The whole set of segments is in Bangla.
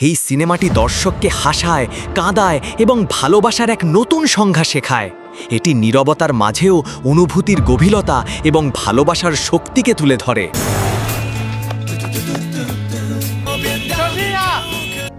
এই সিনেমাটি দর্শককে হাসায়, কাঁদায় এবং ভালোবাসার এক নতুন সংজ্ঞা শেখায়। এটি নীরবতার মাঝেও অনুভূতির গভীরতা এবং ভালোবাসার শক্তিকে তুলে ধরে।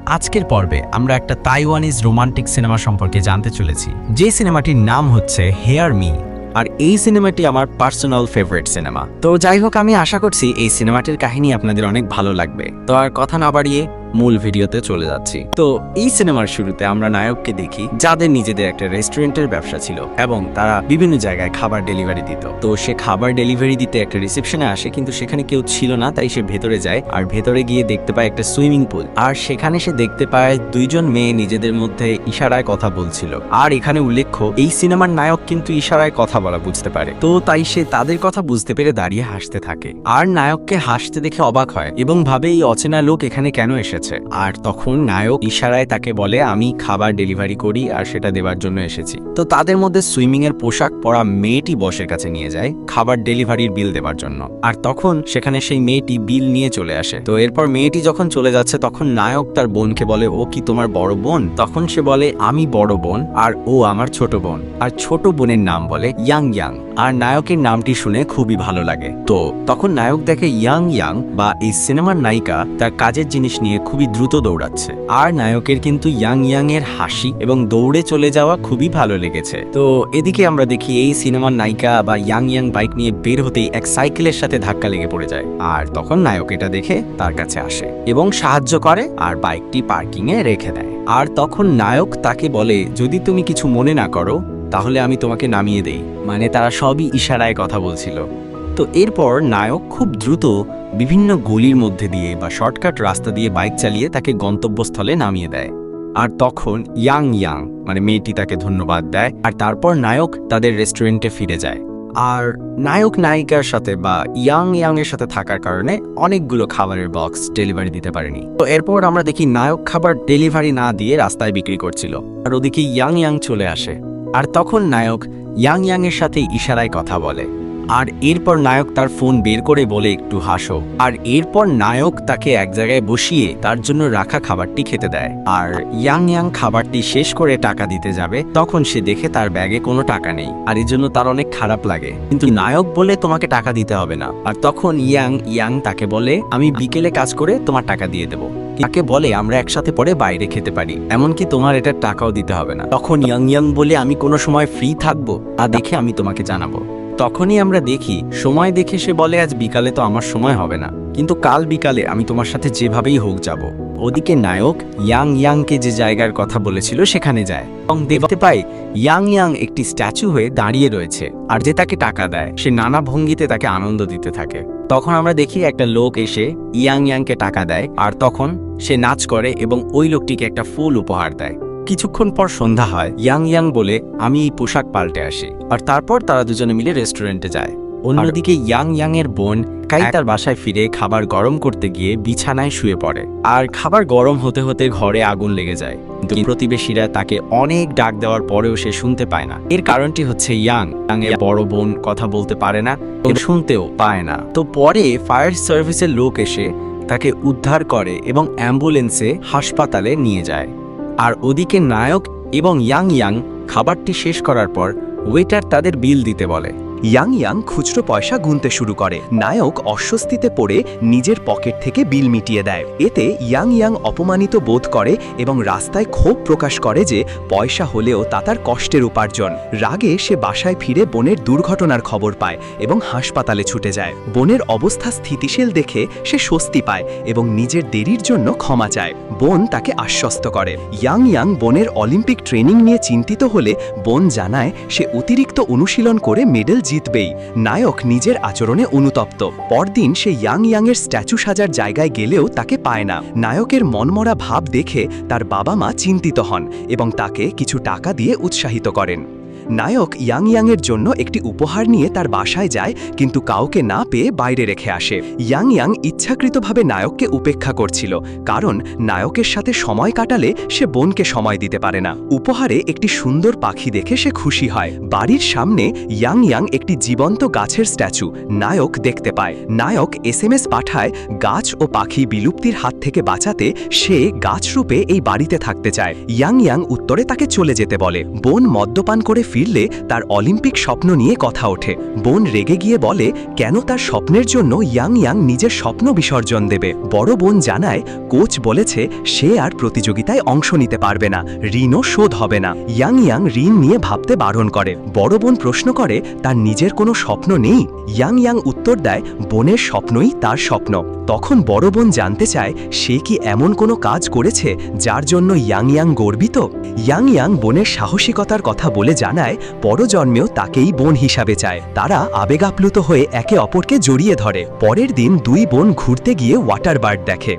আজকের পর্বে আমরা একটা তাইওয়ানিজ রোমান্টিক সিনেমা সম্পর্কে জানতে চলেছি। যে সিনেমাটির নাম হচ্ছে হেয়ার মি। আর এই সিনেমাটি আমার পার্সোনাল ফেভারিট সিনেমা। তো যাই হোক, আমি আশা করছি এই সিনেমাটির কাহিনী আপনাদের অনেক ভালো লাগবে। তো আর কথা না বাড়িয়ে মূল ভিডিওতে চলে যাচ্ছি। তো এই সিনেমার শুরুতে আমরা নায়ককে দেখি, যাদের নিজেদের একটা রেস্টুরেন্টের ব্যবসা ছিল এবং তারা বিভিন্ন জায়গায় খাবার ডেলিভারি দিত। তো সে খাবার ডেলিভারি দিতে একটা রিসেপশনে আসে, কিন্তু সেখানে কেউ ছিল না, তাই সে ভেতরে যায় আর ভেতরে গিয়ে দেখতে পায় একটা সুইমিং পুল। আর সেখানে সে দেখতে পায় দুইজন মেয়ে নিজেদের মধ্যে ইশারায় কথা বলছিল। আর এখানে উল্লেখ্য, এই সিনেমার নায়ক কিন্তু ইশারায় কথা বলা বুঝতে পারে। তো তাই সে তাদের কথা বুঝতে পেরে দাঁড়িয়ে হাসতে থাকে। আর নায়ককে হাসতে দেখে অবাক হয় এবং ভাবে, এই অচেনা লোক এখানে কেন এসেছে? আর তখন নায়ক ইশারায় তাকে বলে, আমি খাবার ডেলিভারি করি আর সেটা দেওয়ার জন্য এসেছি। তো তাদের মধ্যে সুইমিং এর পোশাক পরা মেয়েটি বসের কাছে নিয়ে যায় খাবার ডেলিভারির বিল দেওয়ার জন্য। আর তখন সেখানে সেই মেয়েটি বিল নিয়ে চলে আসে। তো এরপর মেয়েটি যখন চলে যাচ্ছে, তখন নায়ক তার বোনকে বলে, ও কি তোমার বড় বোন? তখন সে বলে, আমি বড় বোন আর ও আমার ছোট বোন। আর ছোট বোনের নাম বলে ইয়াং ইয়াং। আর নায়কের নামটি শুনে খুবই ভালো লাগে। তো তখন নায়ক দেখে ইয়াং ইয়াং বা এই সিনেমার নায়িকা তার কাজের জিনিস নিয়ে খুবই দ্রুত দৌড়াচ্ছে। আর নায়কের কিন্তু ইয়াং ইয়াং এর হাসি এবং দৌড়ে চলে যাওয়া খুবই ভালো লেগেছে। তো এদিকে আমরা দেখি এই সিনেমার নায়িকা বা ইয়াং ইয়াং বাইক নিয়ে বের হতেই এক সাইকেলের সাথে ধাক্কা লেগে পড়ে যায়। আর তখন নায়ক এটা দেখে তার কাছে আসে এবং সাহায্য করে আর বাইকটি পার্কিং এ রেখে দেয়। আর তখন নায়ক তাকে বলে, যদি তুমি কিছু মনে না করো, তাহলে আমি তোমাকে নামিয়ে দেই। মানে তারা সবই ইশারায় কথা বলছিল। তো এরপর নায়ক খুব দ্রুত বিভিন্ন গলির মধ্যে দিয়ে বা শর্টকাট রাস্তা দিয়ে বাইক চালিয়ে তাকে গন্তব্যস্থলে নামিয়ে দেয়। আর তখন ইয়াং ইয়াং মানে মেয়েটি তাকে ধন্যবাদ দেয়, আর তারপর নায়ক তাদের রেস্টুরেন্টে ফিরে যায়। আর নায়ক নায়িকার সাথে বা ইয়াং ইয়াং এর সাথে থাকার কারণে অনেকগুলো খাবারের বক্স ডেলিভারি দিতে পারেনি। তো এরপর আমরা দেখি নায়ক খাবার ডেলিভারি না দিয়ে রাস্তায় বিক্রি করছিল, আর ওদিকে ইয়াং ইয়াং চলে আসে। আর তখন নায়ক ইয়াং ইয়াং এর সাথে ইশারায় কথা বলে। আর এরপর নায়ক তার ফোন বের করে বলে একটু হাসো। আর এরপর নায়ক তাকে এক জায়গায় বসিয়ে তার জন্য রাখা খাবারটি খেতে দেয়। আর ইয়াং ইয়াং খাবারটি শেষ করে টাকা দিতে যাবে, তখন সে দেখে তার ব্যাগে কোনো টাকা নেই। আর এর জন্য তার অনেক খারাপ লাগে। কিন্তু নায়ক বলে, তোমাকে টাকা দিতে হবে না। আর তখন ইয়াং ইয়াং তাকে বলে, আমি বিকেলে কাজ করে তোমার টাকা দিয়ে দেবো। তাকে বলে, আমরা একসাথে পরে বাইরে খেতে পারি। এমনকি তোমার এটার টাকাও দিতে হবে না। তখন ইয়াং ইয়াং বলে, আমি কোনো সময় ফ্রি থাকব তা দেখে আমি তোমাকে জানাব। তখনই আমরা দেখি, সময় দেখে সে বলে, আজ বিকালে তো আমার সময় হবে না। কিন্তু কাল বিকালে আমি তোমার সাথে যেভাবেই হোক যাব। ওদিকে নায়ক ইয়াং ইয়াংকে যে জায়গার কথা বলেছিল, সেখানে যায়। এবং দেখতে পাই ইয়াং ইয়াং একটি স্ট্যাচু হয়ে দাঁড়িয়ে রয়েছে আর যে তাকে টাকা দেয়, সে নানা ভঙ্গিতে তাকে আনন্দ দিতে থাকে। তখন আমরা দেখি একটা লোক এসে ইয়াং ইয়াংকে টাকা দেয় আর তখন সে নাচ করে এবং ওই লোকটিকে একটা ফুল উপহার দেয়। কিছুক্ষণ পর সন্ধ্যা হয়। ইয়াং ইয়াং বলে আমি এই পোশাক পাল্টে আসি। আর তারপর তারা দুজনে মিলে রেস্টুরেন্টে যায়। অন্যদিকে ইয়াং ইয়াং এর বোন কাই তার বাসায় ফিরে খাবার গরম করতে গিয়ে বিছানায় শুয়ে পড়ে। আর খাবার গরম হতে হতে ঘরে আগুন লেগে যায়। কিন্তু প্রতিবেশীরা তাকে অনেক ডাক দেওয়ার পরেও সে শুনতে পায় না। এর কারণটি হচ্ছে ইয়াং ইয়াং এর বড় বোন কথা বলতে পারে না এবং শুনতেও পায় না। তো পরে ফায়ার সার্ভিসের লোক এসে তাকে উদ্ধার করে এবং অ্যাম্বুলেন্সে হাসপাতালে নিয়ে যায়। আর ওদিকে নায়ক এবং ইয়াং ইয়াং খাবারটি শেষ করার পর ওয়েটার তাদের বিল দিতে বলে। ইয়াং ইয়াং খুচরো পয়সা গুনতে শুরু করে। নায়ক অস্বস্তিতে পড়ে নিজের পকেট থেকে বিল মিটিয়ে দেয়। এতে ইয়াং ইয়াং অপমানিত বোধ করে এবং রাস্তায় ক্ষোভ প্রকাশ করে যে পয়সা হলেও তা তার কষ্টের উপার্জন। রাগে সে বাসায় ফিরে বোনের দুর্ঘটনার খবর পায় এবং হাসপাতালে ছুটে যায়। বোনের অবস্থা স্থিতিশীল দেখে সে স্বস্তি পায় এবং নিজের দেরির জন্য ক্ষমা চায়। বোন তাকে আশ্বস্ত করে। ইয়াং ইয়াং বোনের অলিম্পিক ট্রেনিং নিয়ে চিন্তিত হলে বোন জানায় সে অতিরিক্ত অনুশীলন করে মেডেল জিতবেই। নায়ক নিজের আচরণে অনুতপ্ত। পরদিন সে ইয়াং ইয়াংয়ের স্ট্যাচু সাজার জায়গায় গেলেও তাকে পায় না। নায়কের মনমরা ভাব দেখে তার বাবা মা চিন্তিত হন এবং তাকে কিছু টাকা দিয়ে উৎসাহিত করেন। নায়ক ইয়াং ইয়াংয়ের জন্য একটি উপহার নিয়ে তার বাসায় যায়, কিন্তু কাউকে না পেয়ে বাইরে রেখে আসে। ইয়াং ইয়াং ইচ্ছাকৃতভাবে নায়ককে উপেক্ষা করছিল, কারণ নায়কের সাথে সময় কাটালে সে বোনকে সময় দিতে পারে না। উপহারে একটি সুন্দর পাখি দেখে সে খুশি হয়। বাড়ির সামনে ইয়াং ইয়াং একটি জীবন্ত গাছের স্ট্যাচু, নায়ক দেখতে পায়। নায়ক এসএমএস পাঠায় গাছ ও পাখি বিলুপ্তির হাত থেকে বাঁচাতে সে গাছ রূপে এই বাড়িতে থাকতে চায়। ইয়াং ইয়াং উত্তরে তাকে চলে যেতে বলে। বোন মদ্যপান করে ফিরলে তার অলিম্পিক স্বপ্ন নিয়ে কথা ওঠে। বোন রেগে গিয়ে বলে, কেন তার স্বপ্নের জন্য ইয়াং ইয়াং নিজের স্বপ্ন বিসর্জন দেবে? বড় বোন জানায়, কোচ বলেছে সে আর প্রতিযোগিতায় অংশ নিতে পারবে না, ঋণও শোধ হবে না। ইয়াং ইয়াং ঋণ নিয়ে ভাবতে বারণ করে। বড় বোন প্রশ্ন করে, তার নিজের কোনো স্বপ্ন নেই? ইয়াং ইয়াং উত্তর দেয়, বোনের স্বপ্নই তার স্বপ্ন। তখন বড় বোন জানতে চায়, সে কি এমন কোনো কাজ করেছে যার জন্য ইয়াং ইয়াং গর্বিত? ইয়াং ইয়াং বোনের সাহসিকতার কথা বলে জানায় পরজন্মেও তাকেই বোন হিসাবে চায়। তারা আবেগাপ্লুত হয়ে একে অপরকে জড়িয়ে ধরে। পরের দিন দুই বোন ঘুরতে গিয়ে ওয়াটার বার্ড দেখে।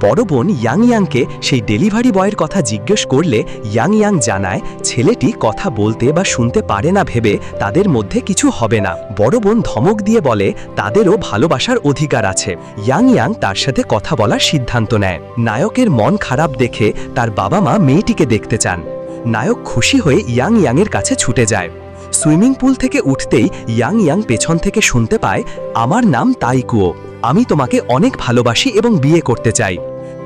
বড় বোন ইয়াং ইয়াংকে সেই ডেলিভারি বয়ের কথা জিজ্ঞেস করলে ইয়াং ইয়াং জানায়, ছেলেটি কথা বলতে বা শুনতে পারে না ভেবে তাদের মধ্যে কিছু হবে না। বড় বোন ধমক দিয়ে বলে, তাদেরও ভালোবাসার অধিকার আছে। ইয়াং ইয়াং তার সাথে কথা বলার সিদ্ধান্ত নেয়। নায়কের মন খারাপ দেখে তার বাবা মা মেয়েটিকে দেখতে চান। নায়ক খুশি হয়ে ইয়াং ইয়াংয়ের কাছে ছুটে যায়। সুইমিং পুল থেকে উঠতেই ইয়াং ইয়াং পেছন থেকে শুনতে পায়, আমার নাম তাইকুও আমি তোমাকে অনেক ভালোবাসি এবং বিয়ে করতে চাই।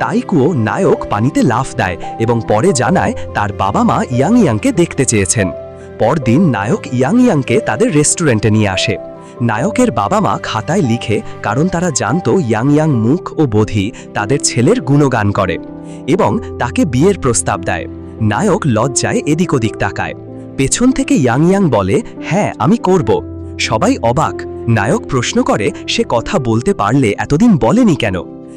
তাইকুও নায়ক পানিতে লাফ দেয় এবং পরে জানায়, তার বাবা মা ইয়াং ইয়াংকে দেখতে চেয়েছেন। পরদিন নায়ক ইয়াং ইয়াংকে তাদের রেস্টুরেন্টে নিয়ে আসে। নায়কের বাবা মা খাতায় লিখে, কারণ তারা জানত ইয়াং ইয়াং মুখ ও বোধি তাদের ছেলের গুণগান করে এবং তাকে বিয়ের প্রস্তাব দেয়। নায়ক লজ্জায় এদিক ওদিক তাকায়। পেছন থেকে ইয়াং ইয়াং বলে হ্যাঁ আমি করব। সবাই অবাক। নায়ক প্রশ্ন করে, সে কথা বলতে পারলে এতদিন বলেনি কেন?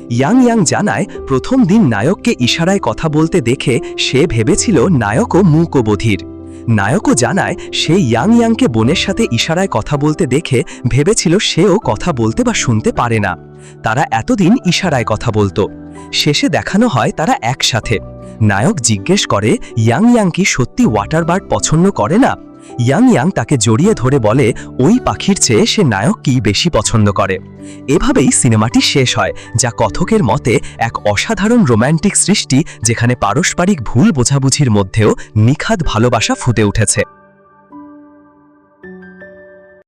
ইয়াং ইয়াং জানায়, প্রথম দিন নায়ককে ইশারায় কথা বলতে দেখে সে ভেবেছিল নায়কও মূক ও বধির। নায়কও জানায়, সে ইয়াং ইয়াংকে বোনের সাথে ইশারায় কথা বলতে দেখে ভেবেছিল সেও কথা বলতে বা শুনতে পারে না। তারা এতদিন ইশারায় কথা বলতো। শেষে দেখানো হয় তারা একসাথে। নায়ক জিজ্ঞেস করে, ইয়াং ইয়াং কি সত্যি ওয়াটার বার্ড পছন্দ করে না? ইয়াং ইয়াং তাকে জড়িয়ে ধরে বলে, ওই পাখির চেয়ে সে নায়ককেই বেশি পছন্দ করে? এভাবেই সিনেমাটি শেষ হয়, যা কথকের মতে এক অসাধারণ রোম্যান্টিক সৃষ্টি যেখানে পারস্পরিক ভুল বোঝাবুঝির মধ্যেও নিখাদ ভালোবাসা ফুটে উঠেছে।